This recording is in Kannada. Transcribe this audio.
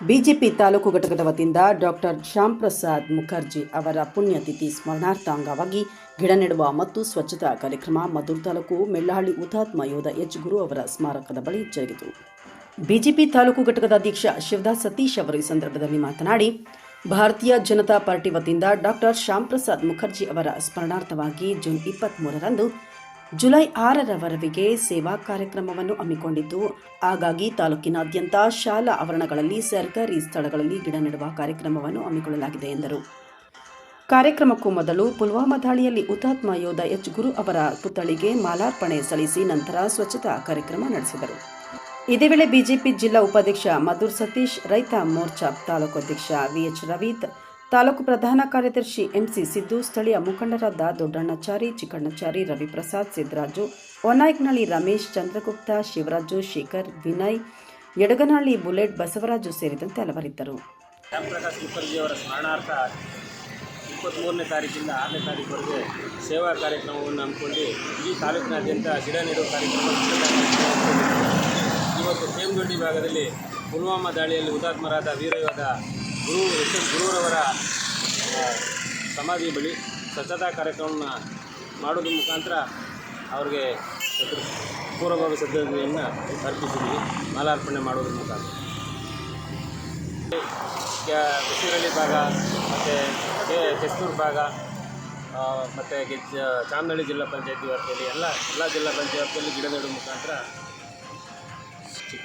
ಬಿಜೆಪಿ ತಾಲೂಕು ಘಟಕದ ವತಿಯಿಂದ ಡಾಕ್ಟರ್ ಶ್ಯಾಮ್ ಪ್ರಸಾದ್ ಮುಖರ್ಜಿ ಅವರ ಪುಣ್ಯತಿಥಿ ಸ್ಮರಣಾರ್ಥ ಅಂಗವಾಗಿ ಗಿಡ ನೆಡುವ ಮತ್ತು ಸ್ವಚ್ಛತಾ ಕಾರ್ಯಕ್ರಮ ಮದ್ದೂರು ತಾಲೂಕು ಮೆಳ್ಳಹಳ್ಳಿ ಹುತಾತ್ಮ ಯೋಧ ಎಚ್ ಗುರು ಅವರ ಸ್ಮಾರಕದ ಬಳಿ ಜರುಗಿತು. ಬಿಜೆಪಿ ತಾಲೂಕು ಘಟಕದ ಅಧ್ಯಕ್ಷ ಶಿವದಾಸ್ ಸತೀಶ್ ಅವರು ಈ ಸಂದರ್ಭದಲ್ಲಿ ಮಾತನಾಡಿ, ಭಾರತೀಯ ಜನತಾ ಪಾರ್ಟಿ ವತಿಯಿಂದ ಡಾಕ್ಟರ್ ಶ್ಯಾಮ್ ಪ್ರಸಾದ್ ಮುಖರ್ಜಿ ಅವರ ಸ್ಮರಣಾರ್ಥವಾಗಿ ಜೂನ್ ಇಪ್ಪತ್ತ್ಮೂರರಂದು ಜುಲೈ ಆರರವರೆಗೆ ಸೇವಾ ಕಾರ್ಯಕ್ರಮವನ್ನು ಹಮ್ಮಿಕೊಂಡಿದ್ದು, ಹಾಗಾಗಿ ತಾಲೂಕಿನಾದ್ಯಂತ ಶಾಲಾ ಆವರಣಗಳಲ್ಲಿ ಸರ್ಕಾರಿ ಸ್ಥಳಗಳಲ್ಲಿ ಗಿಡ ನೆಡುವ ಕಾರ್ಯಕ್ರಮವನ್ನು ಹಮ್ಮಿಕೊಳ್ಳಲಾಗಿದೆ ಎಂದರು. ಕಾರ್ಯಕ್ರಮಕ್ಕೂ ಮೊದಲು ಪುಲ್ವಾಮಾ ದಾಳಿಯಲ್ಲಿ ಹುತಾತ್ಮ ಯೋಧ ಎಚ್. ಗುರು ಅವರ ಪುತ್ಥಳಿಗೆ ಮಾಲಾರ್ಪಣೆ ಸಲ್ಲಿಸಿ ನಂತರ ಸ್ವಚ್ಛತಾ ಕಾರ್ಯಕ್ರಮ ನಡೆಸಿದರು. ಇದೇ ವೇಳೆ ಬಿಜೆಪಿ ಜಿಲ್ಲಾ ಉಪಾಧ್ಯಕ್ಷ ಮಧುರ್ ಸತೀಶ್, ರೈತ ಮೋರ್ಚಾ ತಾಲೂಕು ಅಧ್ಯಕ್ಷ ವಿಎಚ್ ರವೀತ್ ತಾಲೂಕು ಪ್ರಧಾನ ಕಾರ್ಯದರ್ಶಿ ಎಂಸಿ ಸಿದ್ದು, ಸ್ಥಳೀಯ ಮುಖಂಡರಾದ ದೊಡ್ಡಣ್ಣಚಾರಿ, ಚಿಕ್ಕಣ್ಣಚಾರಿ, ರವಿಪ್ರಸಾದ್, ಸಿದ್ದರಾಜು, ಹೊನ್ನಾಯಕನಹಳ್ಳಿ ರಮೇಶ್, ಚಂದ್ರಗುಪ್ತ, ಶಿವರಾಜು, ಶೇಖರ್, ವಿನಯ್, ಯಡಗನಹಳ್ಳಿ ಬುಲೆಟ್, ಬಸವರಾಜು ಸೇರಿದಂತೆ ಹಲವರಿದ್ದರು. ರಾಮಪ್ರಕಾಶ್ ಮುಖರ್ಜಿ ಅವರ ಸ್ಮರಣಾರ್ಥ ಇಪ್ಪತ್ತ್ಮೂರನೇ ತಾರೀಕಿಂದ ಆರನೇ ತಾರೀಕುವರೆಗೆ ಸೇವಾ ಕಾರ್ಯಕ್ರಮವನ್ನು ಹಮ್ಮಿಕೊಂಡು ಇಡೀ ತಾಲೂಕಿನಾದ್ಯಂತ ಗಿಡ ನೆಡುವ ಕಾರ್ಯಕ್ರಮ ಇವತ್ತು ಕೇಮದೊಡ್ಡಿ ಭಾಗದಲ್ಲಿ ಪುಲ್ವಾಮಾ ದಾಳಿಯಲ್ಲಿ ಹುತಾತ್ಮರಾದ ವೀರಯೋಧ ಗುರು ಎಸ್ ಎಸ್ ಸಮಾಧಿ ಬಳಿ ಸ್ವಚ್ಛತಾ ಕಾರ್ಯಕ್ರಮವನ್ನು ಮಾಡೋದ್ರ ಮುಖಾಂತರ ಅವ್ರಿಗೆ ಪೂರ್ವಭಾವಿ ಶ್ರದ್ಧಾಂಜಲಿಯನ್ನು ಅರ್ಪಿಸಿದ್ವಿ. ಮಾಲಾರ್ಪಣೆ ಮಾಡೋದ್ರ ಮುಖಾಂತರ. ಬಿಸಿರಳ್ಳಿ ಭಾಗ, ಮತ್ತು ಕೆ, ಕೆಸ್ತೂರು ಭಾಗ ಮತ್ತು ಗೆಜ್ಜ ಜಿಲ್ಲಾ ಪಂಚಾಯತಿ ವ್ಯಾಪ್ತಿಯಲ್ಲಿ ಎಲ್ಲ ಎಲ್ಲ ಜಿಲ್ಲಾ ಪಂಚಾಯತ್ ವ್ಯಾಪ್ತಿಯಲ್ಲಿ ಗಿಡ ನೆಡುವ ಮುಖಾಂತರ ಚಿಕ್ಕ